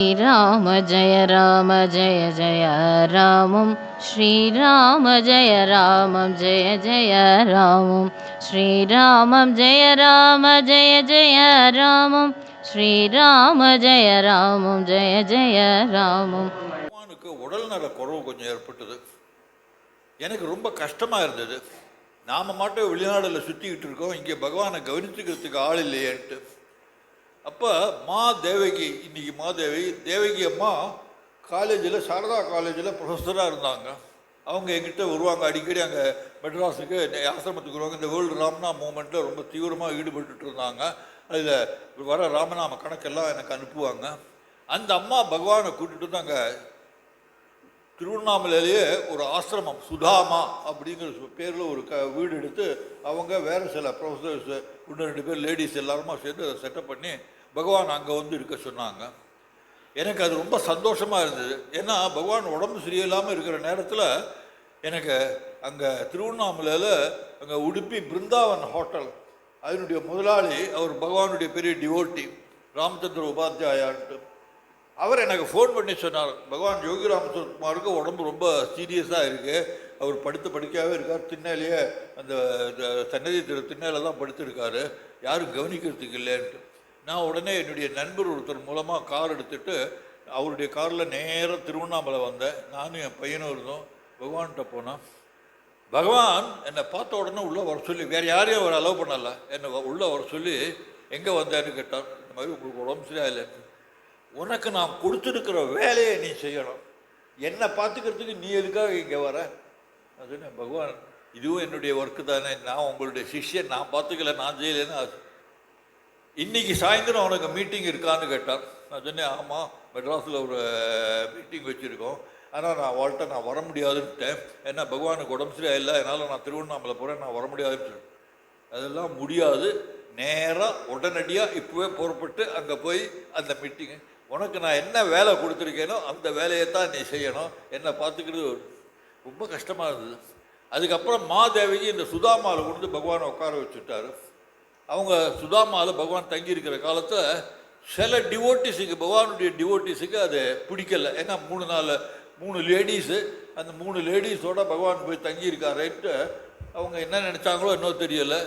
ஸ்ரீராம ஜய ராம ஜய ஜய ராமம். ஸ்ரீராம ஜய ராமம் ஜய ஜய ராமம். ஸ்ரீராமம் ஜய ராம ஜய ஜய ராமம். ஸ்ரீராம ஜய ராமம் ஜய ஜய ராமம். அம்மானுக்கு உடல் நல குறவு கொஞ்சம் ஏற்பட்டது. எனக்கு ரொம்ப கஷ்டமாக இருந்தது. நாம மட்டும் வெளிநாடில் சுற்றிக்கிட்டு இருக்கோம். இங்கே பகவானை கவனித்துக்கிறதுக்கு ஆள் இல்லையேன்ட்டு. அப்போ மா தேவகி இன்னைக்கு மா தேவகி தேவகி அம்மா காலேஜில் சாரதா காலேஜில் ப்ரொஃபஸராக இருந்தாங்க. அவங்க எங்கிட்ட வருவாங்க அடிக்கடி அங்கே மெட்ராஸுக்கு ஆசிரமத்துக்கு வருவாங்க. இந்த வேர்ல்டு ராமனா மூமெண்ட்டில் ரொம்ப தீவிரமாக ஈடுபட்டுட்டு இருந்தாங்க. அதில் வர ராமநாம கணக்கெல்லாம் எனக்கு அனுப்புவாங்க. அந்த அம்மா பகவானை கூட்டிகிட்டு வந்து அங்கே திருவண்ணாமலையிலேயே ஒரு ஆசிரமம் சுதாமா அப்படிங்கிற பேரில் ஒரு க வீடு எடுத்து அவங்க வேறு சில ப்ரொஃபஸர்ஸ் இன்னும் ரெண்டு பேர் லேடிஸ் எல்லாருமா சேர்ந்து அதை செட்டப் பண்ணி பகவான் அங்கே வந்து இருக்க சொன்னாங்க. எனக்கு அது ரொம்ப சந்தோஷமாக இருந்தது. ஏன்னா பகவான் உடம்பு சரியில்லாமல் இருக்கிற நேரத்தில் எனக்கு அங்கே திருவண்ணாமலையில் அங்கே உடுப்பி பிருந்தாவன் ஹோட்டல் அதனுடைய முதலாளி அவர் பகவானுடைய பெரிய டிவோட்டி ராமச்சந்திர உபாத்தியாயான்ட்டு அவர் எனக்கு ஃபோன் பண்ணி சொன்னார் பகவான் யோகி ராமசுகுமாருக்கு உடம்பு ரொம்ப சீரியஸாக இருக்குது அவர் படுத்து படிக்காவே இருக்கார். திண்ணாலேயே அந்த சன்னதி திரு திண்ணையில தான் படுத்திருக்காரு. யாரும் கவனிக்கிறதுக்கு இல்லைன்ட்டு. நான் உடனே என்னுடைய நண்பர் ஒருத்தர் மூலமாக கார் எடுத்துட்டு அவருடைய காரில் நேராக திருவண்ணாமலை வந்தேன். நானும் என் பையனும் இருந்தோம். பகவான்கிட்ட போனோம் பகவான் என்னை பார்த்த உடனே உள்ளே வர சொல்லி வேறு யாரையும் அவர் அலோவ் பண்ணலை. என்னை வ- உள்ளே வர சொல்லி எங்கே வந்தாருன்னு கேட்டார். இந்த மாதிரி உங்களுக்கு உடம்பு சரியாக இல்லை உனக்கு நான் கொடுத்துருக்கிற வேலையை நீ செய்யணும். என்னை பார்த்துக்கிறதுக்கு நீ எதுக்காக இங்கே வர? அதுன்னு பகவான் இதுவும் என்னுடைய ஒர்க்கு தானே. நான் உங்களுடைய சிஷ்யன் நான் பார்த்துக்கல நான் செய்யலைன்னு இன்னைக்கு சாயந்தரம் உனக்கு மீட்டிங் இருக்கான்னு கேட்டார் நான் சொன்னேன் ஆமாம் மெட்ராஸில் ஒரு மீட்டிங் வச்சுருக்கோம். ஆனால் நான் அவள்கிட்ட நான் வர முடியாதுன்ட்டேன் ஏன்னா பகவானுக்கு உடம்பு சரியா இல்லை அதனால் நான் திருவண்ணாமலை போகிறேன் நான் வர முடியாதுன்னு அதெல்லாம் முடியாது. நேராக உடனடியாக இப்போவே புறப்பட்டு அங்கே போய் அந்த மீட்டிங்கை உனக்கு நான் என்ன வேலை கொடுத்துருக்கேனோ அந்த வேலையை தான் நீ செய்யணும். என்னை பார்த்துக்கிறது ரொம்ப கஷ்டமாக இருந்தது. அதுக்கப்புறம் மாதேவிக்கு இந்த சுதாமாவில் கொண்டு பகவானை உட்கார வச்சுட்டாரு. அவங்க சுதாமாவில் பகவான் தங்கியிருக்கிற காலத்தில் சில டிவோட்டிஸுக்கு பகவானுடைய டிவோட்டிஸுக்கு அது பிடிக்கல. ஏன்னா மூணு நாள் மூணு லேடிஸு அந்த மூணு லேடிஸோட பகவான் போய் தங்கியிருக்காருன்ட்டு அவங்க என்ன நினச்சாங்களோ இன்னும் தெரியலை.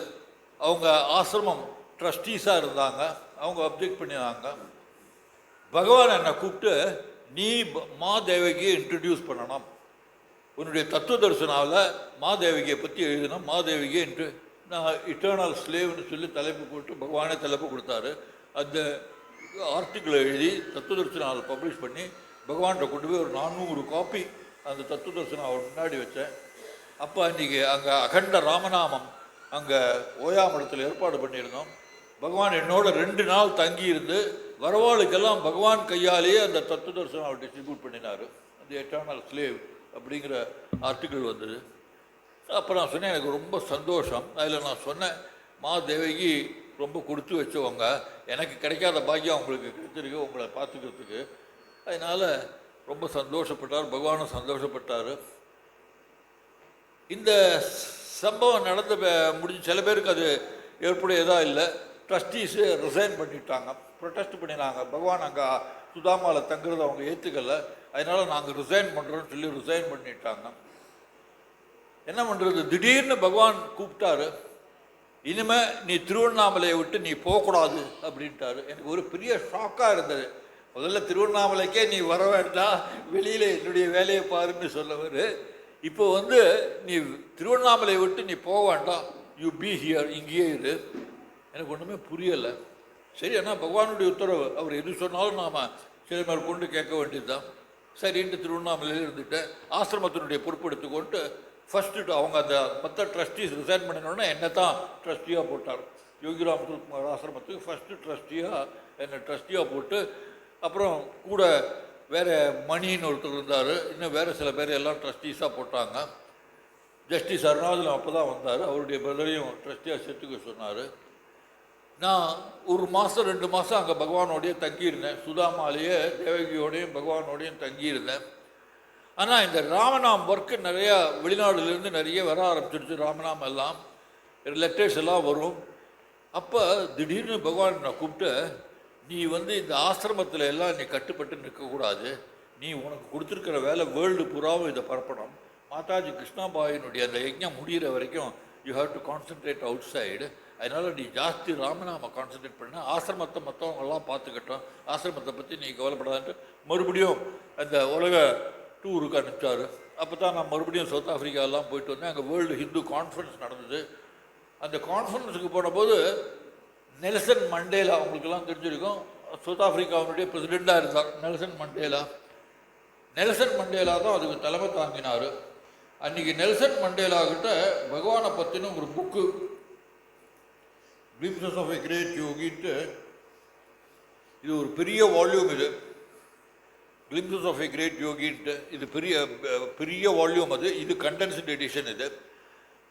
அவங்க ஆசிரமம் ட்ரஸ்டீஸாக இருந்தாங்க. அவங்க அப்ஜெக்ட் பண்ணினாங்க. பகவான் என்னை கூப்பிட்டு நீ மாதேவகியை இன்ட்ரடியூஸ் பண்ணணும். உன்னுடைய தத்துவ தரிசனாவில் மாதேவகியை பற்றி எழுதினா மாதேவகியை என்று நான் இட்டர்னல் ஸ்லேவ்னு சொல்லி தலைப்பு போட்டு பகவானே தலைப்பு கொடுத்தாரு. அந்த ஆர்டிக்கிளை எழுதி தத்துவ தரிசனாவில் பப்ளிஷ் பண்ணி பகவான்கிட்ட கொண்டு போய் ஒரு நானூறு காப்பி அந்த தத்துவ தரிசனம் முன்னாடி வச்சேன். அப்போ அன்றைக்கி அங்கே அகண்ட ராமநாமம் அங்கே ஓயாமடத்தில் ஏற்பாடு பண்ணியிருந்தோம். பகவான் என்னோட ரெண்டு நாள் தங்கியிருந்து வரவாளுக்கெல்லாம் பகவான் கையாலேயே அந்த தத்துவ தரிசனம் அவர் டிஸ்ட்ரிபியூட் பண்ணினார். அந்த எட்டர்னல் ஸ்லேவ் அப்படிங்கிற ஆர்டிக்கிள் வந்தது. அப்போ நான் சொன்னேன் எனக்கு ரொம்ப சந்தோஷம். அதில் நான் சொன்னேன் மா தேவகி ரொம்ப கொடுத்து வச்சவங்க. எனக்கு கிடைக்காத பாக்கியம் அவங்களுக்கு கிடைச்சிருக்கு உங்களை பார்த்துக்கிறதுக்கு. அதனால் ரொம்ப சந்தோஷப்பட்டார் பகவானும் சந்தோஷப்பட்டார். இந்த சம்பவம் நடந்த முடிஞ்சு சில பேருக்கு அது ஏற்புடையதாக இல்லை. ட்ரஸ்டீஸு ரிசைன் பண்ணிட்டாங்க. ப்ரொட்டஸ்ட் பண்ணினாங்க பகவான் அங்கே சுதாமாவில் தங்குறத அவங்க ஏற்றுக்கல அதனால் நாங்கள் ரிசைன் பண்ணுறோன்னு சொல்லி ரிசைன் பண்ணிட்டாங்க. என்ன பண்ணுறது திடீர்னு பகவான் கூப்பிட்டாரு. இனிமே நீ திருவண்ணாமலையை விட்டு நீ போகக்கூடாது அப்படின்ட்டாரு. எனக்கு ஒரு பெரிய ஷாக்காக இருந்தது. முதல்ல திருவண்ணாமலைக்கே நீ வர வேண்டாம். வெளியில் என்னுடைய வேலையை பாருன்னு சொல்லவர் இப்போ வந்து நீ திருவண்ணாமலையை விட்டு நீ போக வேண்டாம். யூ பி ஹியர் இங்கேயே இரு. எனக்கு ஒன்றுமே புரியலை. சரி ஆனால் பகவானுடைய உத்தரவு. அவர் எது சொன்னாலும் நாம் சில மேல் கொண்டு கேட்க வேண்டியதுதான். சரின்ட்டு திருவண்ணாமலையில் இருந்துட்டு ஆசிரமத்தினுடைய பொறுப்பு எடுத்துக்கொண்டு ஃபஸ்ட்டு அவங்க அந்த மற்ற ட்ரஸ்டீஸ் ரிசைன் பண்ணினோடனே என்னை தான் ட்ரஸ்டியாக போட்டார் யோகிராம் குமார் ஆசிரமத்துக்கு ஃபஸ்ட்டு ட்ரஸ்டியாக என்னை ட்ரஸ்டியாக போட்டு அப்புறம் கூட வேறு மணின்னு ஒருத்தர் இருந்தார். இன்னும் வேறு சில பேர் எல்லாம் ட்ரஸ்டீஸாக போட்டாங்க. ஜஸ்டிஸ் அருணாச்சலம் அப்போ தான் வந்தார். அவருடைய பிரதரையும் ட்ரஸ்டியாக சேர்த்துக்க சொன்னார். நான் ஒரு மாதம் ரெண்டு மாதம் அங்கே பகவானோடையே தங்கியிருந்தேன். சுதாமாலேயே தேவகியோடையும் பகவானோடையும் தங்கியிருந்தேன். ஆனால் இந்த ராமநாம் ஒர்க்கு நிறையா வெளிநாடுலேருந்து நிறைய வர ஆரம்பிச்சிருச்சு ராமநாம் எல்லாம். லெட்டர்ஸ் எல்லாம் வரும். அப்போ திடீர்னு பகவான் நான் கூப்பிட்டு நீ வந்து இந்த ஆசிரமத்தில் எல்லாம் நீ கட்டுப்பட்டு நிற்கக்கூடாது நீ உனக்கு கொடுத்துருக்கிற வேலை வேர்ல்டு புறாவும் இதை பரப்பணும். மாதாஜி கிருஷ்ணாபாயினுடைய அந்த யஜ்ஞம் முடிகிற வரைக்கும் you have to concentrate outside அதனால் நீ ஜாஸ்தி ராமநாம கான்சென்ட்ரேட் பண்ண ஆசிரமத்தை மற்றவங்கெல்லாம் பார்த்துக்கிட்டோம். ஆசிரமத்தை பற்றி நீ கவலைப்படாதுன்ட்டு மறுபடியும் அந்த உலக டூருக்கு அனுப்பிச்சார். அப்போ தான் நான் மறுபடியும் சவுத் ஆஃப்ரிக்காலாம் போயிட்டு வந்தேன். அங்கே வேர்ல்டு ஹிந்து கான்ஃபரன்ஸ் நடந்தது. அந்த கான்ஃபரன்ஸுக்கு போனபோது நெல்சன் மண்டேலா அவங்களுக்கெல்லாம் தெரிஞ்சிருக்கும் சவுத் ஆஃப்ரிக்காவுடைய பிரசிடெண்ட்டாக இருந்தார். Nelson Mandela. நெல்சன் மண்டேலா தான் அதுக்கு தலைமை தாங்கினார். அன்றைக்கி நெல்சன் மண்டேலா கிட்ட பகவானை பற்றின ஒரு book glimpses of a great யோகின்ட்டு இது ஒரு பெரிய வால்யூம் இது. கிளிம்சஸ் ஆஃப் எ கிரேட் யோகின்ட்டு இது பெரிய பெரிய வால்யூம் அது. இது கண்டென்ஸ்ட் எடிஷன் இது.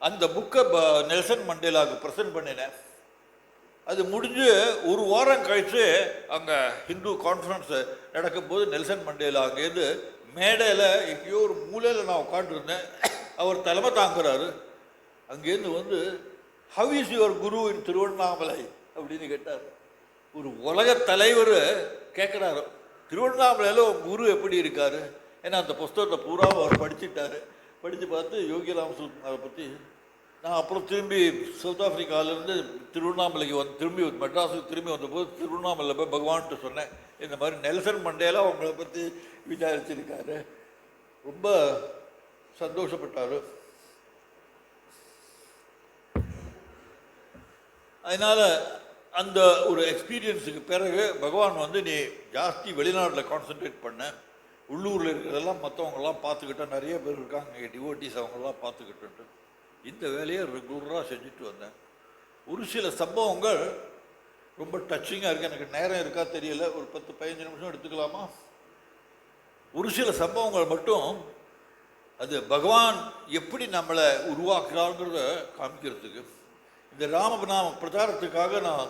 அந்த புக்கை நெல்சன் மண்டேலாவுக்கு ப்ரெசென்ட் பண்ணினேன். அது முடிஞ்சு ஒரு வாரம் கழித்து அங்கே ஹிந்து கான்ஃபரன்ஸ் நடக்கும்போது நெல்சன் மண்டேலா அங்கேருந்து மேடையில் எங்கேயோ ஒரு மூலையில் நான் உட்காந்துருந்தேன் அவர் தலைமை தாங்குறாரு. அங்கேருந்து வந்து how is your guru in Tiruvannamalai அப்படின்னு கேட்டார். ஒரு உலக தலைவர் கேட்குறாரு திருவண்ணாமலையில் குரு எப்படி இருக்கார்? ஏன்னா அந்த புஸ்தகத்தை பூராவும் அவர் படிச்சுட்டாரு. படித்து பார்த்து யோகிராம் அதை பற்றி நான் அப்புறம் திரும்பி சவுத் ஆஃப்ரிக்காவிலேருந்து திருவண்ணாமலைக்கு வந்து திரும்பி மெட்ராஸுக்கு திரும்பி வந்தபோது திருவண்ணாமலை போய் பகவான்கிட்ட சொன்னேன். இந்த மாதிரி நெல்சன் மண்டேலா அவங்கள பற்றி விசாரிச்சிருக்காரு. ரொம்ப சந்தோஷப்பட்டார். அதனால் அந்த ஒரு எக்ஸ்பீரியன்ஸுக்கு பிறகு பகவான் வந்து நீ ஜாஸ்தி வெளிநாட்டில் கான்சென்ட்ரேட் பண்ண. உள்ளூரில் இருக்கிறதெல்லாம் மற்றவங்கெல்லாம் பார்த்துக்கிட்டா நிறைய பேர் இருக்காங்க இங்கே டிவோட்டிஸ் அவங்கெல்லாம் பார்த்துக்கிட்டு இந்த வேலையை ரெகுலராக செஞ்சுட்டு வந்தேன். ஒரு சில சம்பவங்கள் ரொம்ப டச்சிங்காக இருக்குது எனக்கு நேரம் இருக்கா தெரியல. ஒரு பத்து பதினஞ்சு நிமிஷம் எடுத்துக்கலாமா? ஒரு சில சம்பவங்கள் மட்டும் அது பகவான் எப்படி நம்மளை உருவாக்குறாங்கிறத காமிக்கிறதுக்கு. இந்த ராமநாம பிரச்சாரத்துக்காக நான்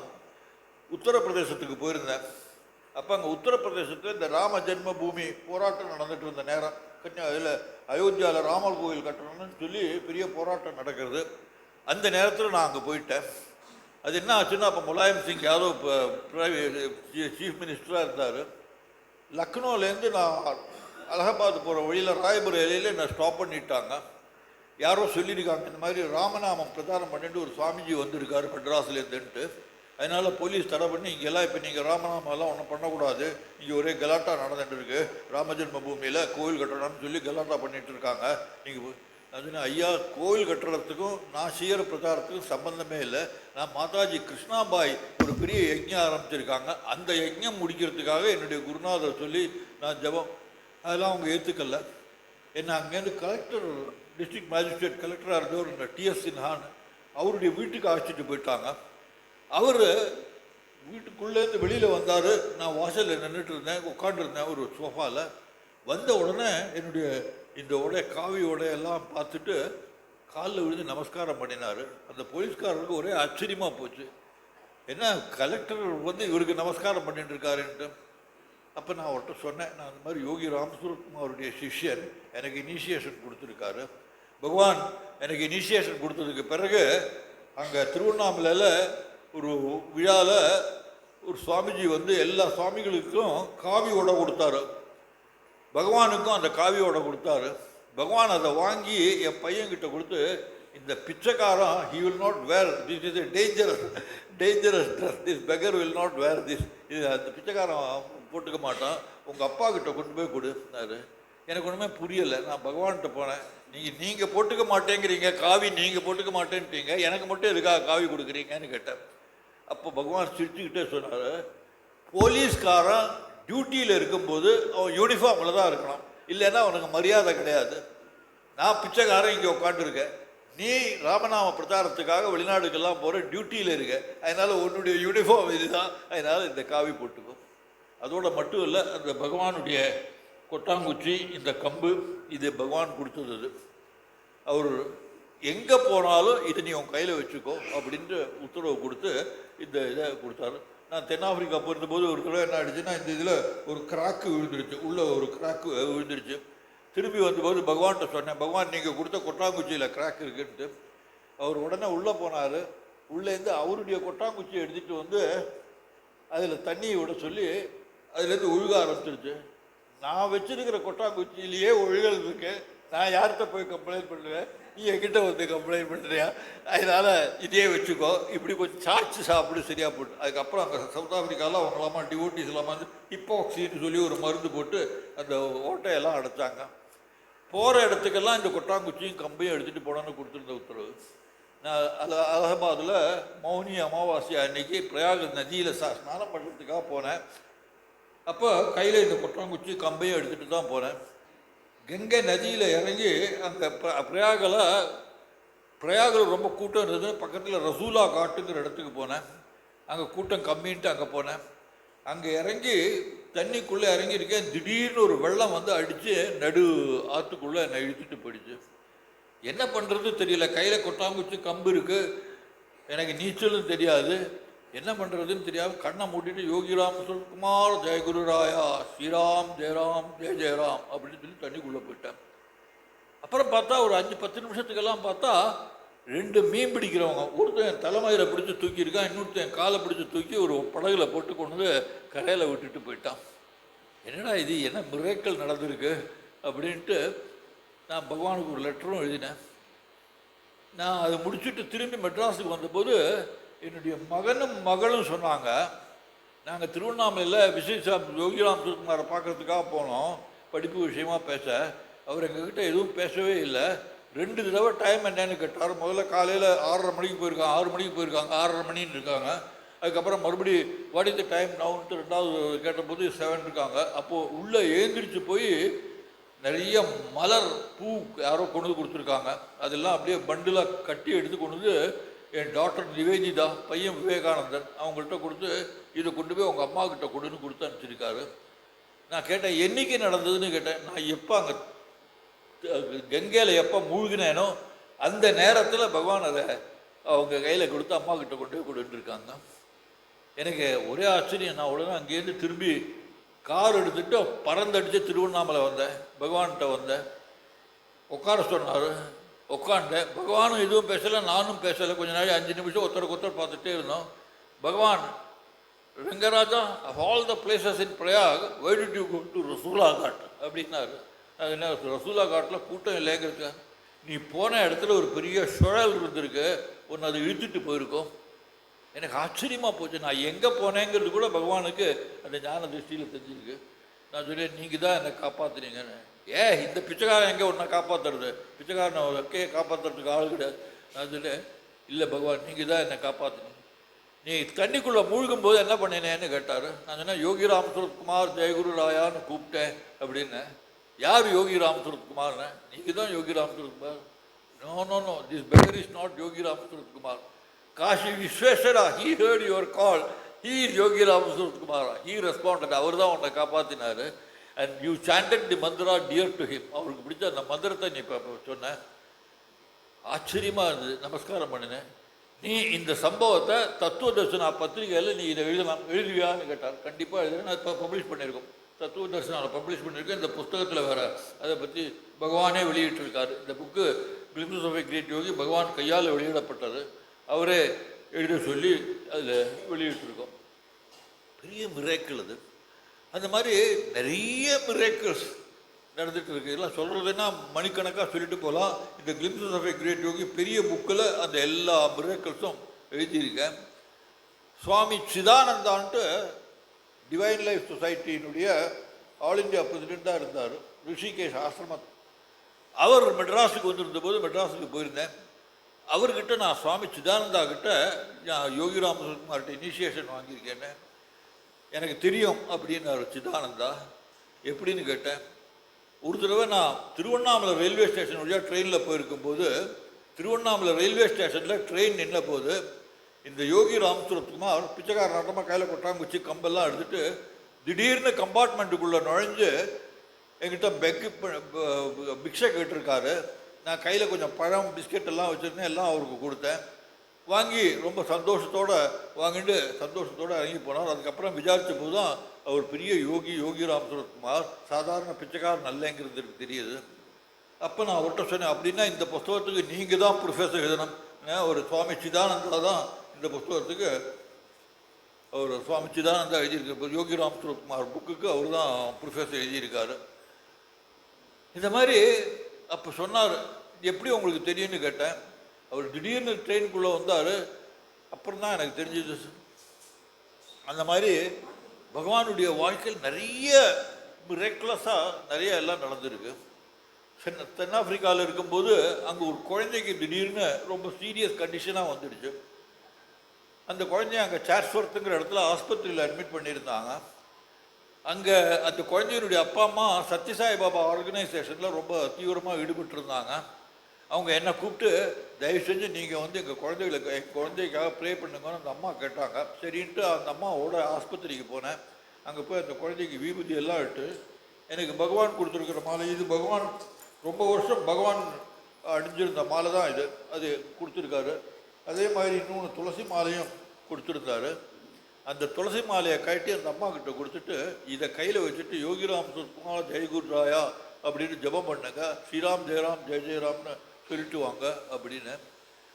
உத்தரப்பிரதேசத்துக்கு போயிருந்தேன். அப்போ அங்கே உத்தரப்பிரதேசத்தில் இந்த ராம ஜென்ம பூமி போராட்டம் நடந்துட்டு இருந்த நேரம் கன்னியா இதில் அயோத்தியாவில் ராமர் கோவில் கட்டணும்னு சொல்லி பெரிய போராட்டம் நடக்கிறது. அந்த நேரத்தில் நான் அங்கே போயிட்டேன். அது என்ன ஆச்சுன்னா அப்போ முலாயம் சிங் யாதவ் சீஃப் மினிஸ்டராக இருந்தார். லக்னோலேருந்து நான் அலகாபாத் போகிற வழியில் ராய்பரேலியில் என்னை ஸ்டாப் பண்ணிட்டாங்க. யாரோ சொல்லியிருக்காங்க இந்த மாதிரி ராமநாமம் பிரச்சாரம் பண்ணிட்டு ஒரு சுவாமிஜி வந்திருக்காரு மெட்ராஸ்லேருந்துன்ட்டு. அதனால் போலீஸ் தடை பண்ணி இங்கெல்லாம் இப்போ நீங்கள் ராமநாமெல்லாம் ஒன்றும் பண்ணக்கூடாது. இங்கே ஒரே கலாட்டா நடந்துட்டு இருக்கு ராமஜென்ம பூமியில் கோவில் கட்டணம்னு சொல்லி கலாட்டா பண்ணிட்டு இருக்காங்க நீங்கள் அதுன்னு ஐயா கோவில் கட்டுறதுக்கும் நான் செய்கிற பிரச்சாரத்துக்கும் சம்பந்தமே இல்லை. நான் மாதாஜி கிருஷ்ணாபாய் ஒரு பெரிய யஜ்யம் ஆரம்பிச்சிருக்காங்க. அந்த யஜ்யம் முடிக்கிறதுக்காக என்னுடைய குருநாதர் சொல்லி நான் ஜெபம் அதெல்லாம் அவங்க ஏற்றுக்கல என்ன அங்கேருந்து கலெக்டர் டிஸ்ட்ரிக்ட் மேஜிஸ்ட்ரேட் கலெக்டராக இருந்தவர் இந்த டிஎஸ் சின்ஹான் அவருடைய வீட்டுக்கு அழைச்சிட்டு போயிட்டாங்க. அவர் வீட்டுக்குள்ளேருந்து வெளியில் வந்தார். நான் வாசலில் நின்றுட்டு இருந்தேன். உட்காந்துருந்தேன் ஒரு சோஃபாவில் வந்த உடனே என்னுடைய இந்த உடைய காவி உடையெல்லாம் பார்த்துட்டு காலில் விழுந்து நமஸ்காரம் பண்ணினார். அந்த போலீஸ்காரருக்கு ஒரே ஆச்சரியமாக போச்சு. என்ன கலெக்டர் வந்து இவருக்கு நமஸ்காரம் பண்ணிட்டு இருக்காருன்ட்டு. அப்போ நான் அவர்கிட்ட சொன்னேன். நான் அந்த மாதிரி யோகி ராமசுரத்குமாருடைய சிஷ்யன் எனக்கு இனிஷியேஷன் கொடுத்துருக்காரு. பகவான் எனக்கு இனிஷியேஷன் கொடுத்ததுக்கு பிறகு அங்கே திருவண்ணாமலையில் ஒரு விழாவில் ஒரு சுவாமிஜி வந்து எல்லா சுவாமிகளுக்கும் காவி உடை கொடுத்தாரு. பகவானுக்கும் அந்த காவி உடை கொடுத்தாரு. பகவான் அதை வாங்கி என் பையன்கிட்ட கொடுத்து இந்த பிச்சைக்காரன் he will not wear this is dangerous dangerous dress this beggar will not wear this இது அந்த பிச்சைக்காரன் போட்டுக்க மாட்டான். உங்கள் அப்பா கிட்ட கொண்டு போய் கொடுத்தாரு எனக்கு ஒன்றுமே புரியலை. நான் பகவான்கிட்ட போனேன். நீங்கள் நீங்கள் போட்டுக்க மாட்டேங்கிறீங்க. காவி நீங்கள் போட்டுக்க மாட்டேன்ட்டீங்க. எனக்கு மட்டும் எதுக்காக காவி கொடுக்குறீங்கன்னு கேட்டேன் அப்போ பகவான் சிரிச்சுக்கிட்டே சொன்னார் போலீஸ்காரன் டியூட்டியில் இருக்கும்போது அவன் யூனிஃபார்மில் தான் இருக்கணும். இல்லைன்னா அவனுக்கு மரியாதை கிடையாது. நான் பிச்சைக்காரன் இங்கே உட்காந்துருக்கேன் நீ ராமநாம பிரச்சாரத்துக்காக வெளிநாடுக்கெல்லாம் போகிற டியூட்டியில் இருக்க. அதனால் உன்னுடைய யூனிஃபார்ம் இதுதான். அதனால் இந்த காவி போட்டுக்கும் அதோட மட்டும் இல்லை அந்த பகவானுடைய கொட்டாங்குச்சி இந்த கம்பு இது பகவான் கொடுத்தது. இது. அவர் எங்கே போனாலும் இதை நீ உன் கையில் வச்சுக்கோ அப்படின்ட்டு உத்தரவு கொடுத்து இந்த இதை கொடுத்தாரு. நான் தென்னாப்பிரிக்கா போயிருந்தபோது ஒரு தடவை என்ன ஆயிடுச்சுன்னா இந்த இதில் ஒரு கிராக்கு விழுந்துருச்சு. உள்ளே ஒரு கிராக்கு விழுந்துருச்சு. திரும்பி வந்தபோது பகவான்கிட்ட சொன்னேன் பகவான் நீங்கள் கொடுத்த கொட்டாங்குச்சியில் கிராக் இருக்குன்ட்டு. அவர் உடனே உள்ளே போனார். உள்ளேருந்து அவருடைய கொட்டாங்குச்சியை எடுத்துகிட்டு வந்து அதில் தண்ணியை விட சொல்லி அதுலேருந்து ஒழுக ஆரம்பிச்சிருச்சு. நான் வச்சிருக்கிற கொட்டாங்குச்சியிலேயே ஒழுகல் இருக்கு. நான் யார்கிட்ட போய் கம்ப்ளைண்ட் பண்ணுவேன்? நீ என்கிட்ட வந்து கம்ப்ளைண்ட் பண்ணுறியா அதனால் இதே வச்சுக்கோ. இப்படி கொஞ்சம் சார்ஜ் சாப்பிடு சரியா போட்டு. அதுக்கப்புறம் அங்கே சவுத் ஆஃப்ரிக்காவில் அவங்களாமா டிவோட்டிஸ் இல்லாமல் வந்து ஹிப்பாக்சின்னு சொல்லி ஒரு மருந்து போட்டு அந்த ஓட்டையெல்லாம் அடைச்சாங்க. போகிற இடத்துக்கெல்லாம் இந்த கொட்டாங்குச்சியும் கம்பையும் எடுத்துகிட்டு போனோன்னு கொடுத்துருந்த உத்தரவு. நான் அல அலகாபாதில் மௌனி அமாவாசை அன்னைக்கு பிரயாக நதியில் சா ஸ்நானம் பண்ணுறதுக்காக போனேன். அப்போ கையில் இந்த கொட்டாங்குச்சி கம்பையும் எடுத்துகிட்டு தான் போனேன் கங்கை நதியில் இறங்கி அங்கே பிரயாகில் பிரயாகில் ரொம்ப கூட்டம் இருந்தது. பக்கத்தில் ரசூலா காட்டுங்கிற இடத்துக்கு போனேன். அங்கே கூட்டம் கம்மின்ட்டு அங்கே போனேன். அங்கே இறங்கி தண்ணிக்குள்ளே இறங்கியிருக்கேன். திடீர்னு ஒரு வெள்ளம் வந்து அடித்து நடு ஆற்றுக்குள்ளே என்னை இழுத்துட்டு போயிடுச்சு. என்ன பண்ணுறது தெரியல. கையில் கொட்டாங்குச்சி கம்பு இருக்குது எனக்கு நீச்சலும் தெரியாது. என்ன பண்ணுறதுன்னு தெரியாமல் கண்ணை மூட்டிட்டு யோகிராம் சுகுமார் ஜெயகுரு ராயா ஸ்ரீராம் ஜெயராம் ஜெய ஜெயராம் அப்படின்னு சொல்லி தண்ணிக்குள்ளே போயிட்டேன். அப்புறம் பார்த்தா ஒரு அஞ்சு பத்து நிமிஷத்துக்கெல்லாம் பார்த்தா ரெண்டு மீன் பிடிக்கிறவங்க ஒருத்தன் தலைமயிரை பிடிச்சி தூக்கியிருக்கான் இன்னொருத்தன் காலை பிடிச்சி தூக்கி ஒரு படகுல போட்டு கொண்டு வந்து கரையில் விட்டுட்டு போயிட்டான். என்னடா இது? என்ன மிரேக்கல் நடந்திருக்கு? அப்படின்ட்டு நான் பகவானுக்கு ஒரு லெட்டரும் எழுதினேன். நான் அதை முடிச்சுட்டு திரும்பி மெட்ராஸுக்கு வந்தபோது என்னுடைய மகனும் மகளும் சொன்னாங்க நாங்கள் திருவண்ணாமலையில் விசேஷம் யோகிராம் சுகுமாரை பார்க்கறதுக்காக போனோம். படிப்பு விஷயமா பேச. அவர் எங்ககிட்ட எதுவும் பேசவே இல்லை. ரெண்டு தடவை டைம் என்னன்னு கேட்டார். முதல்ல காலையில் ஆறரை மணிக்கு போயிருக்காங்க. ஆறு மணிக்கு போயிருக்காங்க. ஆறரை மணின்னு இருக்காங்க. அதுக்கப்புறம் மறுபடி வடித்த டைம் நவுன்ட்டு ரெண்டாவது கேட்டபோது செவன் இருக்காங்க. அப்போது உள்ளே ஏந்திரிச்சு போய் நிறைய மலர் பூ யாரோ கொண்டு வந்து கொடுத்துருக்காங்க. அதெல்லாம் அப்படியே பண்டிலாக கட்டி எடுத்து கொண்டு வந்து என் டாக்டர் நிவேதிதா பையன் விவேகானந்தன் அவங்கள்ட்ட கொடுத்து இதை கொண்டு போய் உங்கள் அம்மா கிட்ட கொடுன்னு கொடுத்து அனுப்பிச்சிருக்காரு. நான் கேட்டேன் என்றைக்கு நடந்ததுன்னு கேட்டேன். நான் எப்போ அங்கே கங்கையில் எப்போ மூழ்கினேனோ அந்த நேரத்தில் பகவான் அதை அவங்க கையில் கொடுத்து அம்மா கிட்ட கொண்டு போய் கொடுத்துருக்காங்க இருக்காங்க. எனக்கு ஒரே ஆச்சரியம் நான் உடனே அங்கேருந்து திரும்பி கார் எடுத்துகிட்டு பறந்தடித்து திருவண்ணாமலை வந்தேன். பகவான்கிட்ட வந்தேன். உட்கார சொன்னார் உட்காந்தேன் பகவானும் எதுவும் பேசலை நானும் பேசலை. கொஞ்ச நாள் அஞ்சு நிமிஷம் ஒருத்தருக்கு ஒருத்தர் பார்த்துட்டே இருந்தோம். பகவான் Rangaraja of all the places in Prayag why did you go to Rasula ghat அப்படின்னாரு. அது என்ன ரசூலா காட்டில் கூட்டம் இல்லைங்கிறதுக்கு நீ போன இடத்துல ஒரு பெரிய சுழல் இருந்திருக்கு. ஒன்று அதை இழுத்துட்டு போயிருக்கோம். எனக்கு ஆச்சரியமாக போச்சு. நான் எங்கே போனேங்கிறது கூட பகவானுக்கு அந்த ஞான திருஷ்டியில் தெரிஞ்சிருக்கு. நான் சொல்லி நீங்கள் தான் என்னை காப்பாற்றுனீங்கன்னு ஏ இந்த பிச்சைக்காரன் எங்கே உன்னை காப்பாற்றுறது பிச்சைக்காரனை வைக்கையை காப்பாற்றுறதுக்கு ஆள் கிடையாது. அதில் இல்லை பகவான் நீங்கள் தான் என்னை காப்பாற்றுனீங்க நீ தண்ணிக்குள்ளே மூழ்கும் போது என்ன பண்ணினேன்னு கேட்டார். நான் சொன்னேன் யோகி ராமசுரத்குமார் ஜெயகுரு ராயான்னு கூப்பிட்டேன் அப்படின்னு. யார் யோகி ராமசுரத்குமார்னு? நீங்கள் தான் Yogi Ramsuratkumar. No no no this beggar is not Yogi Ramsuratkumar. Kashi Vishweshwara he heard your call he is Yogi ராமசுரத்குமாரா. He responded அவர் தான் உன்னை காப்பாற்றினார் and you chanted the mantra dear to him அவருக்கு பிடிச்ச அந்த மந்திரத்தை நீ இப்போ சொன்ன. ஆச்சரியமாக இருந்தது. நமஸ்காரம் பண்ணினேன் நீ இந்த சம்பவத்தை தத்துவ தர்சனா பத்திரிகையில் நீ இதை எழுதலாம் எழுதுவியான்னு கேட்டார். கண்டிப்பாக எழுதுறேன். நான் இப்போ பப்ளிஷ் பண்ணியிருக்கோம். தத்துவ தர்சனாவில் பப்ளிஷ் பண்ணியிருக்கேன். இந்த புஸ்தகத்தில் வேறு அதை பற்றி பகவானே வெளியிட்டிருக்காரு. இந்த book glimpse of great Yogi பகவான் கையால் வெளியிடப்பட்டது. அவரே எழுத சொல்லி அதில் வெளியிட்டிருக்கோம். பெரிய மிரேக்கிள் அது. அந்த மாதிரி நிறைய மிரேக்கிள்ஸ் நடந்துட்டு இருக்கு இதெல்லாம் சொல்கிறதுன்னா மணிக்கணக்காக சொல்லிட்டு போகலாம் இந்த glimpses of a great yogi பெரிய புக்கில் அந்த எல்லா மிரேக்கிள்ஸும் எழுதியிருக்கேன். சுவாமி சிதானந்தான்ட்டு டிவைன் லைஃப் சொசைட்டியினுடைய ஆல் இந்தியா பிரசிடெண்ட்டாக இருந்தார். ரிஷிகேஷ் ஆசிரமத் அவர் மெட்ராஸுக்கு வந்திருந்த போது மெட்ராஸுக்கு போயிருந்தேன். அவர்கிட்ட நான் சுவாமி சிதானந்தா கிட்ட நான் யோகி ராமசுகுமார்கிட்ட இனிஷியேஷன் வாங்கியிருக்கேன்னு எனக்கு தெரியும் அப்படின்னாரு சிதானந்தா எப்படின்னு கேட்டேன் ஒரு தடவை நான் திருவண்ணாமலை ரயில்வே ஸ்டேஷன் வழியாக ட்ரெயினில் போயிருக்கும்போது திருவண்ணாமலை ரயில்வே ஸ்டேஷனில் ட்ரெயின் நின்ன போது இந்த யோகி ராமசுரத்குமார் பிச்சைக்கார நாட்டமாக கையில் கொட்டாங்குச்சி கம்பெல்லாம் எடுத்துட்டு திடீர்னு கம்பார்ட்மெண்ட்டுக்குள்ளே நுழைஞ்சு என்கிட்ட பெக்கு பிக்ஷை கேட்டிருக்காரு நான் கையில் கொஞ்சம் பழம் பிஸ்கெட் எல்லாம் வச்சுருந்தேன் எல்லாம் அவருக்கு கொடுத்தேன் வாங்கி ரொம்ப சந்தோஷத்தோடு வாங்கிட்டு சந்தோஷத்தோடு இறங்கி போனார். அதுக்கப்புறம் விசாரித்த போது தான் அவர் பெரிய யோகி யோகி ராம்சுரத்குமார் சாதாரண பிச்சைக்காரன் நல்லங்கிறது எனக்கு தெரியுது. அப்போ நான் அவர்கிட்ட சொன்னேன் அப்படின்னா இந்த புஸ்தகத்துக்கு நீங்கள் தான் ப்ரொஃபஸர் எழுதணும். ஒரு சுவாமி சிதானந்தா தான் இந்த புஸ்தகத்துக்கு அவர் சுவாமி சிதானந்தா எழுதியிருக்கார் யோகி ராம்சுரத்குமார் புக்குக்கு அவர் தான் ப்ரொஃபஸர் எழுதியிருக்காரு. இந்த மாதிரி அப்போ சொன்னார். எப்படி உங்களுக்கு தெரியும்னு கேட்டேன். அவர் திடீர்னு ட்ரெயினுக்குள்ளே வந்தார். அப்புறம் தான் எனக்கு தெரிஞ்சது அந்த மாதிரி பகவானுடைய வாழ்க்கையில் நிறைய ரெக்லஸாக நிறைய எல்லாம் நடந்திருக்கு. தென் தென்னாப்பிரிக்காவில் இருக்கும்போது அங்கே ஒரு குழந்தைக்கு திடீர்னு ரொம்ப சீரியஸ் கண்டிஷனாக வந்துடுச்சு. அந்த குழந்தைய அங்கே சார்ஸ்வர்த்துங்கிற இடத்துல ஆஸ்பத்திரியில் அட்மிட் பண்ணியிருந்தாங்க. அங்கே அந்த குழந்தையினுடைய அப்பா அம்மா சத்யசாய் பாபா ஆர்கனைசேஷனில் ரொம்ப தீவிரமாக ஈடுபட்டு இருந்தாங்க அவங்க என்னை கூப்பிட்டு தயவு செஞ்சு நீங்கள் வந்து எங்கள் குழந்தைகளுக்கு எங்கள் குழந்தைக்காக ப்ரே பண்ணுங்கன்னு அந்த அம்மா கேட்டாங்க. சரின்ட்டு அந்த அம்மாவோட ஆஸ்பத்திரிக்கு போனேன். அங்கே போய் அந்த குழந்தைக்கு விபூதி எல்லாம் இட்டு எனக்கு பகவான் கொடுத்துருக்குற மாலை இது பகவான் ரொம்ப வருஷம் பகவான் அணிஞ்சிருந்த மாலை தான் இது. அது கொடுத்துருக்காரு. அதே மாதிரி இன்னொன்று துளசி மாலையும் கொடுத்துருந்தாரு. அந்த துளசி மாலையை கட்டி அந்த அம்மா கிட்ட கொடுத்துட்டு இதை கையில் வச்சுட்டு யோகிராம் சுத்குமார் ஜெயகுரு ராயா அப்படின்னு ஜெபம் பண்ணுங்க. ஸ்ரீராம் ஜெயராம் ஜெய ஜெயராம்னு சொல்லிட்டு வாங்க அப்படின்னு.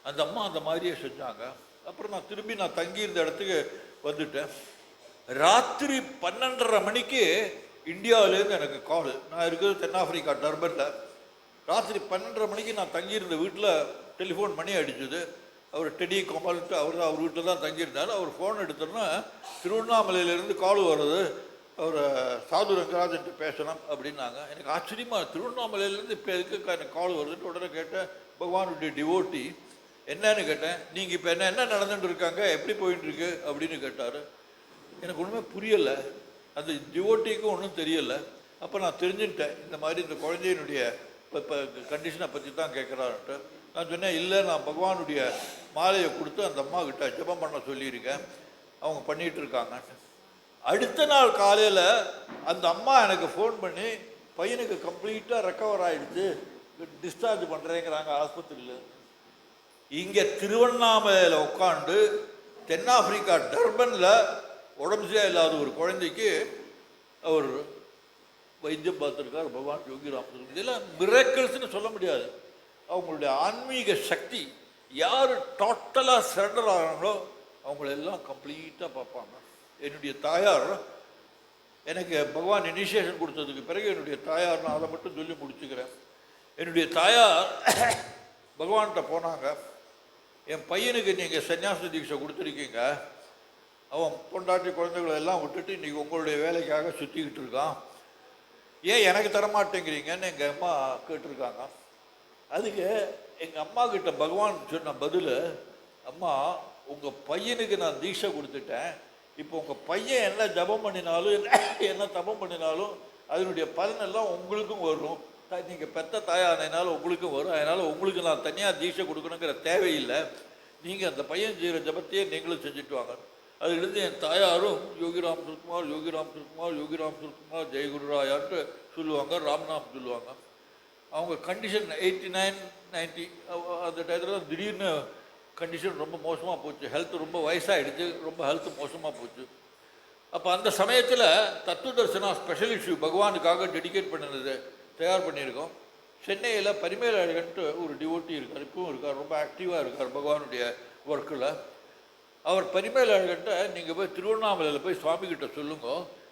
அந்த அம்மா அந்த மாதிரியே செஞ்சாங்க. அப்புறம் நான் திரும்பி நான் தங்கியிருந்த இடத்துக்கு வந்துட்டேன். ராத்திரி பன்னெண்டரை மணிக்கு இந்தியாவிலேருந்து எனக்கு கால். நான் இருக்கிறது தென்னாப்பிரிக்கா டர்பனில். ராத்திரி பன்னெண்டரை மணிக்கு நான் தங்கியிருந்த வீட்டில் டெலிஃபோன் மணி அடிச்சது. அவர் டெடி கமல்ட்டு அவர் தான் அவர் வீட்டில் தான் தங்கியிருந்தார். அவர் ஃபோன் எடுத்தோன்னா திருவண்ணாமலையிலேருந்து கால் வருது. அவர் சாது ரங்கராஜன்ட்டு பேசணும் அப்படின்னாங்க. எனக்கு ஆச்சரியமாக திருவண்ணாமலையிலேருந்து இப்போ எதுக்கு எனக்கு கால் வருதுன்னு உடனே கேட்டேன் பகவானுடைய டிவோட்டி என்னன்னு கேட்டேன். நீங்கள் இப்போ என்ன என்ன நடந்துட்டு இருக்காங்க? எப்படி போயிட்டு இருக்கு அப்படின்னு கேட்டார். எனக்கு ஒன்றுமே புரியலை. அந்த டிவோட்டிக்கும் ஒன்றும் தெரியலை. அப்போ நான் தெரிஞ்சுட்டேன் இந்த மாதிரி இந்த குழந்தையினுடைய இப்போ இப்போ கண்டிஷனை பற்றி தான் கேட்குறாருன்ட்டு நான் சொன்னேன் இல்லை நான் பகவானுடைய மாலையை கொடுத்து அந்த அம்மாக்கிட்ட ஜபம் ஜெபம் பண்ண சொல்லியிருக்கேன். அவங்க பண்ணிகிட்டு இருக்காங்க அடுத்த நாள் காலையில் அந்த அம்மா எனக்கு ஃபோன் பண்ணி பையனுக்கு கம்ப்ளீட்டாக ரெக்கவர் ஆகிடுச்சு டிஸ்சார்ஜ் பண்ணுறேங்கிறாங்க ஆஸ்பத்திரியில். இங்கே திருவண்ணாமலையில் உட்காந்து தென்னாப்பிரிக்கா டர்பனில் உடம்பு சரியில்லாத ஒரு குழந்தைக்கு அவர் வைத்தியம் பார்த்துருக்கார் பகவான் யோகி ராமகிருஷ்ணன் இதெல்லாம் மிரக்கல்ஸ்னு சொல்ல முடியாது. அவங்களுடைய ஆன்மீக சக்தி யார் டோட்டலாக சரண்டர் ஆகிறாங்களோ அவங்களெல்லாம் கம்ப்ளீட்டாக பார்ப்பாங்க. என்னுடைய தாயார் எனக்கு பகவான் இனிஷியேஷன் கொடுத்ததுக்கு பிறகு என்னுடைய தாயார் நான் அதை மட்டும் சொல்லி முடிச்சுக்கிறேன். என்னுடைய தாயார் பகவான்கிட்ட போனாங்க. என் பையனுக்கு நீங்கள் சன்னியாச தீட்சை கொடுத்துருக்கீங்க. அவன் பொண்டாட்டி குழந்தைகளை எல்லாம் விட்டுட்டு இன்றைக்கி உங்களுடைய வேலைக்காக சுற்றிக்கிட்டு இருக்கான். ஏன் எனக்கு தரமாட்டேங்கிறீங்கன்னு எங்கள் அம்மா கேட்டிருக்காங்க. அதுக்கு எங்கள் அம்மா கிட்ட பகவான் சொன்ன பதில் அம்மா உங்கள் பையனுக்கு நான் தீட்சை கொடுத்துட்டேன். இப்போ உங்கள் பையன் என்ன ஜபம் பண்ணினாலும் என்ன- என்ன தபம் பண்ணினாலும் அதனுடைய பலனெல்லாம் உங்களுக்கும் வரும். நீங்கள் பெத்த தாயானதுனால உங்களுக்கும் வரும். அதனால் உங்களுக்கு நான் தனியாக தீட்சை கொடுக்கணுங்கிற தேவையில்லை. நீங்கள் அந்த பையன் செய்கிற ஜபத்தையே நீங்களும் செஞ்சுட்டு வாங்க. அதிலிருந்து என் தாயாரும் யோகிராம் சுருக்குமார் யோகிராம் சுருக்குமார் யோகிராம் சுருக்குமார் ஜெயகுருராயான்ட்டு சொல்லுவாங்க ராம்நாம் சொல்லுவாங்க. அவங்க கண்டிஷன் எயிட்டி நைன் நைன்ட்டி அந்த டயத்தில் திடீர்னு கண்டிஷன் ரொம்ப மோசமாக போச்சு. ஹெல்த் ரொம்ப வயசாகிடுச்சு ரொம்ப ஹெல்த் மோசமாக போச்சு. அப்போ அந்த சமயத்தில் தத்துவ தரிசனா ஸ்பெஷல் இஷ்யூ பகவானுக்காக டெடிகேட் பண்ணினது தயார் பண்ணியிருக்கோம். சென்னையில் பரிமேல் அழகன்ட்டு ஒரு டிவோட்டி இருக்கார். இப்பவும் இருக்கார். ரொம்ப ஆக்டிவாக இருக்கார் பகவானுடைய ஒர்க்கில் அவர் பரிமேல் அழகன்ட்ட நீங்கள் போய் திருவண்ணாமலையில் போய் சுவாமிகிட்ட சொல்லுங்க.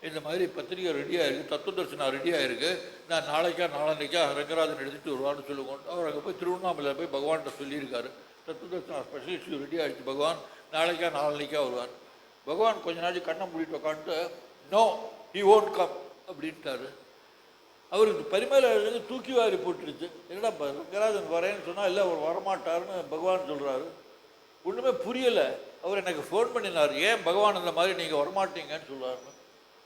இந்த மாதிரி பத்திரிகை ரெடியாக இருக்குது தத்துவ தரிசனம் ரெடியாக இருக்குது நான் நாளைக்கா நாளன்னைக்கா ரங்கராஜன் எடுத்துகிட்டு வருவான்னு சொல்லுங்க அவர் அங்கே போய் திருவண்ணாமலையில் போய் பகவான்கிட்ட சொல்லியிருக்காரு. தத்துவ தரிசனம் ஸ்பெஷல் இஷ்யூ ரெடி ஆகிடுச்சு பகவான். நாளைக்கா நாளன்னைக்கா வருவார். பகவான் கொஞ்ச நாளைக்கு கண்ணை மூடிட்டு உட்காந்துட்டு நோ ஹி ஓன்ட் கம் அப்படின்ட்டாரு. அவருக்கு பரிமேல தூக்கி வாரி போட்டுருச்சு. என்னடா ரங்கராஜன் வரேன்னு சொன்னால் இல்லை அவர் வரமாட்டாருன்னு பகவான் சொல்கிறாரு ஒன்றுமே புரியலை. அவர் எனக்கு ஃபோன் பண்ணினார். ஏன் பகவான் இந்த மாதிரி நீங்கள் வரமாட்டீங்கன்னு சொல்லுவார்னு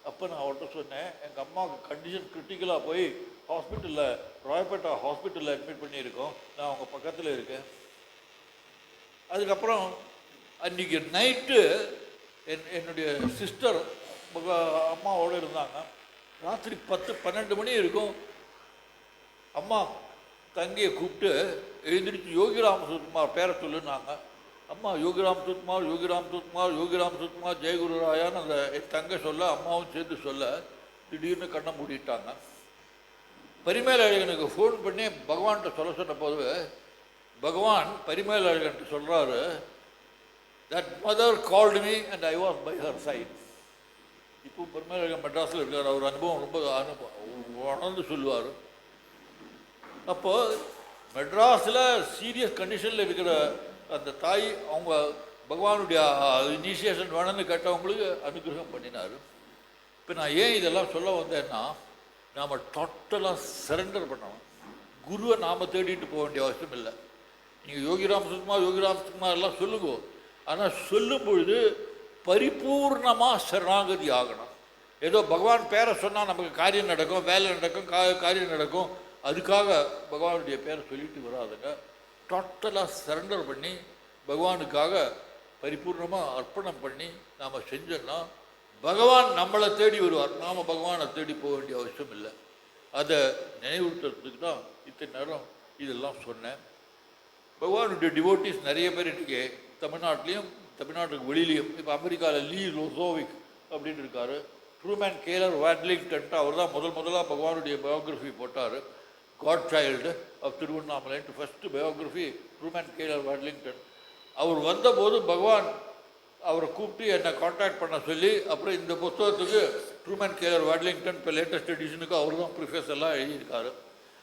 அப்போ நான் அவர்கிட்ட சொன்னேன் எங்கள் அம்மாவுக்கு கண்டிஷன் கிரிட்டிக்கலாக போய் ஹாஸ்பிட்டலில் ராயப்பேட்டா ஹாஸ்பிட்டலில் அட்மிட் பண்ணியிருக்கோம். நான் அவங்க பக்கத்தில் இருக்கேன். அதுக்கப்புறம் அன்றைக்கி நைட்டு என் என்னுடைய சிஸ்டர் அம்மாவோடு இருந்தாங்க. ராத்திரி பத்து பன்னெண்டு மணி இருக்கும். அம்மா தங்கியை கூப்பிட்டு எழுந்திரிச்சு யோகிராம சுத்குமார் பேரை சொல்லுனாங்க அம்மா யோகிராம் சுத்குமார் யோகிராம் சுத்குமார் யோகிராம் சுத்குமார் ஜெயகுருராயான்னு அந்த என் தங்கை சொல்ல அம்மாவும் சேர்த்து சொல்ல திடீர்னு கண்ணை மூடிட்டாங்க. பரிமேல் அழகனுக்கு ஃபோன் பண்ணி பகவான்கிட்ட சொல்ல சொன்ன போது பகவான் பரிமேல் அழகன்ட்டு சொல்கிறாரு that mother called me and I was by her side இப்போ பெருமையாக மெட்ராஸில் இருக்கார் அவர் அனுபவம் ரொம்ப அனுபவம் உணர்ந்து சொல்லுவார். அப்போது மெட்ராஸில் சீரியஸ் கண்டிஷனில் இருக்கிற அந்த தாய் அவங்க பகவானுடைய இனிஷியேஷன் வேணும்னு கேட்டவங்களுக்கு அனுகிரகம் பண்ணினார். இப்போ நான் ஏன் இதெல்லாம் சொல்ல வந்தேன்னா நாம் டோட்டலாக சரண்டர் பண்ணணும். குருவை நாம் தேடிட்டு போக வேண்டிய அவசியம் இல்லை. நீங்கள் யோகிராம் சுகுமார் யோகிராம் சுகுமார் எல்லாம் சொல்லுங்க. ஆனால் சொல்லும் பொழுது பரிபூர்ணமாக சரணாகதி ஆகணும். ஏதோ பகவான் பேரை சொன்னால் நமக்கு காரியம் நடக்கும் வேலை நடக்கும் கா காரியம் நடக்கும். அதுக்காக பகவானுடைய பேரை சொல்லிட்டு வராதுங்க. டோட்டலாக சரண்டர் பண்ணி பகவானுக்காக பரிபூர்ணமாக அர்ப்பணம் பண்ணி நாம் செஞ்சோன்னா பகவான் நம்மளை தேடி வருவார். நாம் பகவானை தேடி போக வேண்டிய அவசியம் இல்லை. அதை நினைவுறுத்துறதுக்கு தான் இத்தனை நேரம் இதெல்லாம் சொன்னேன். பகவானுடைய டிவோட்டிஸ் நிறைய பேர் இன்றைக்கி தமிழ்நாட்டிலையும் தமிழ்நாட்டுக்கு வெளியிலையும். இப்போ அமெரிக்காவில் லீ லோசோவிக் அப்படின்னு இருக்கார். ட்ரூமேன் கேலர் வேட்லிங்டன்ட்டு அவர் தான் முதல் முதலாக பகவானுடைய பயோகிராஃபி போட்டார். God child of திருவண்ணாமலைன்ட்டு first biography Truman Caylor Wadlington. அவர் வந்தபோது பகவான் அவரை கூப்பிட்டு என்னை காண்டாக்ட் பண்ண சொல்லி அப்புறம் இந்த புத்தகத்துக்கு ட்ரூமேன் கேலர் வேட்லிங்டன் இப்போ லேட்டஸ்ட் எடிஷனுக்கு அவர் தான் ப்ரிஃபஸ் எல்லாம் எழுதியிருக்காரு.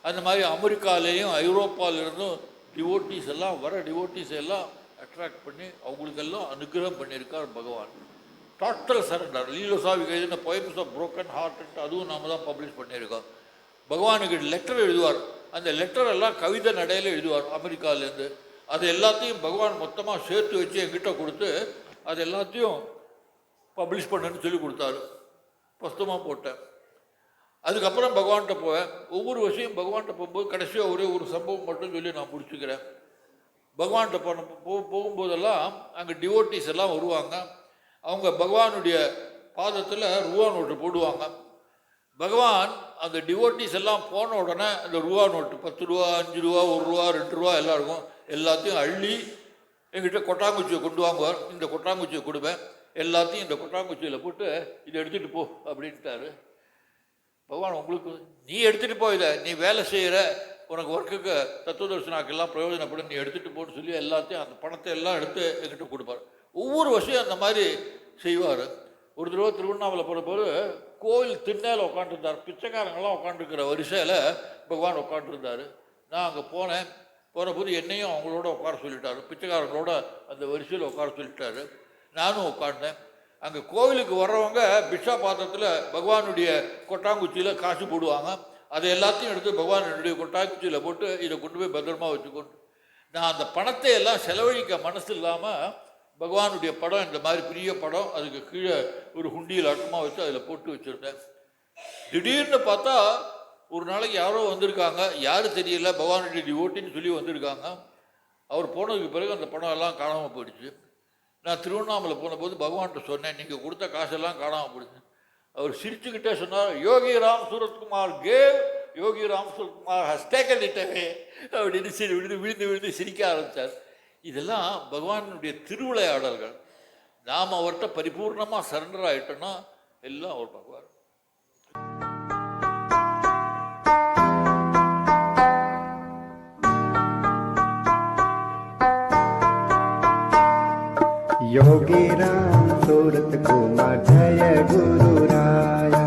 அந்த மாதிரி அமெரிக்காலேயும் ஐரோப்பாவிலிருந்தும் டிவோட்டிஸ் எல்லாம் வர டிவோட்டிஸ் எல்லாம் அட்ராக்ட் பண்ணி அவங்களுக்கெல்லாம் அனுகிரகம் பண்ணியிருக்கார் பகவான். டோட்டல் சரண்டர் லீலோசாவிக்கு எழுதின பொயம்ஸ் ஆஃப் புரோக்கன் ஹார்ட் அதுவும் நாம தான் பப்ளிஷ் பண்ணியிருக்கோம். பகவானுக்கு லெட்டர் எழுதுவார். அந்த லெட்டர் எல்லாம் கவிதை நடையில் எழுதுவார் அமெரிக்காவிலேருந்து. அது எல்லாத்தையும் பகவான் மொத்தமாக சேர்த்து வச்சு என்கிட்ட கொடுத்து அது எல்லாத்தையும் பப்ளிஷ் பண்ணுன்னு சொல்லி கொடுத்தாரு. புஸ்தமாக போட்டேன். அதுக்கப்புறம் பகவான்கிட்ட போவேன். ஒவ்வொரு விஷயம் பகவான்கிட்ட போகும்போது கடைசியாக ஒரே ஒரு சம்பவம் மட்டும் சொல்லி நான் முடிச்சுக்கிறேன். பகவான்கிட்ட போன போ போகும்போதெல்லாம் அங்கே டிவோட்டிஸ் எல்லாம் வருவாங்க. அவங்க பகவானுடைய பாதத்தில் ரூபா நோட்டு போடுவாங்க. பகவான் அந்த டிவோட்டிஸ் எல்லாம் போன உடனே அந்த ரூபா நோட்டு பத்து ரூபா அஞ்சு ரூபா ஒரு ரூபா ரெண்டு ரூபா எல்லாம் இருக்கும். எல்லாத்தையும் அள்ளி எங்கிட்ட கொட்டாங்குச்சியை கொண்டு வாங்குவார். இந்த கொட்டாங்குச்சியை கொடுப்பேன். எல்லாத்தையும் இந்த கொட்டாங்குச்சியில் போட்டு இதை எடுத்துகிட்டு போ அப்படின்ட்டாரு. பகவான் உங்களுக்கு நீ எடுத்துகிட்டு போ இதை. நீ வேலை செய்கிற உனக்கு ஒர்க்குக்கு தத்துவ தரிசனாக்கெல்லாம் பிரயோஜனப்படும். நீ எடுத்துகிட்டு போன்னு சொல்லி எல்லாத்தையும் அந்த பணத்தை எல்லாம் எடுத்து எங்கிட்ட கொடுப்பார். ஒவ்வொரு வருஷம் அந்த மாதிரி செய்வார். ஒரு தடவை திருவண்ணாமலை போகிறபோது கோவில் திண்ணையில் உட்காந்துருந்தார் பிச்சைக்காரங்களாம் உட்காந்துருக்கிற வரிசையில் பகவான் உட்காந்துருந்தார் நான் அங்கே போனேன். போகிற போது என்னையும் அவங்களோட உட்கார சொல்லிட்டாரு. பிச்சைக்காரங்களோட அந்த வரிசையில் உட்கார சொல்லிட்டாரு. நானும் உட்காந்தேன் அங்கே கோவிலுக்கு வர்றவங்க பிக்ஷா பாத்திரத்தில் பகவானுடைய கொட்டாங்குச்சியில் காசு போடுவாங்க. அதை எல்லாத்தையும் எடுத்து பகவானுடைய கொட்டாங்குச்சியில் போட்டு இதை கொண்டு போய் பத்திரமா வச்சுக்கொண்டு நான் அந்த பணத்தை எல்லாம் செலவழிக்க மனசு இல்லாமல் பகவானுடைய படம் இந்த மாதிரி பெரிய படம் அதுக்கு கீழே ஒரு ஹுண்டியில் அட்டமாக வச்சு அதில் போட்டு வச்சுருந்தேன். திடீர்னு பார்த்தா ஒரு நாளைக்கு யாரோ வந்திருக்காங்க. யார் தெரியல பகவானுடைய டிவோட்டின்னு சொல்லி வந்திருக்காங்க. அவர் போனதுக்கு பிறகு அந்த படம் எல்லாம் காணாமல் போயிடுச்சு. நான் திருவண்ணாமலை போனபோது பகவான்கிட்ட சொன்னேன் நீங்கள் கொடுத்த காசெல்லாம் காணாமல் போயிடுச்சு. அவர் சிரிச்சுக்கிட்டே சொன்னார் Yogi Ram Suratkumar cave Yogi Ram Suratkumar has taken it away. அப்படின்னு சரி விழுந்து விழுந்து விழுந்து சிரிக்க ஆரம்பித்தார் இதெல்லாம் பகவானுடைய திருவிளையாடல்கள். நாம் அவர்கிட்ட பரிபூர்ணமாக சரண்டர் ஆகிட்டோன்னா எல்லாம் அவர் பகவான். योगी राम सूरत कुमार जय गुरु राया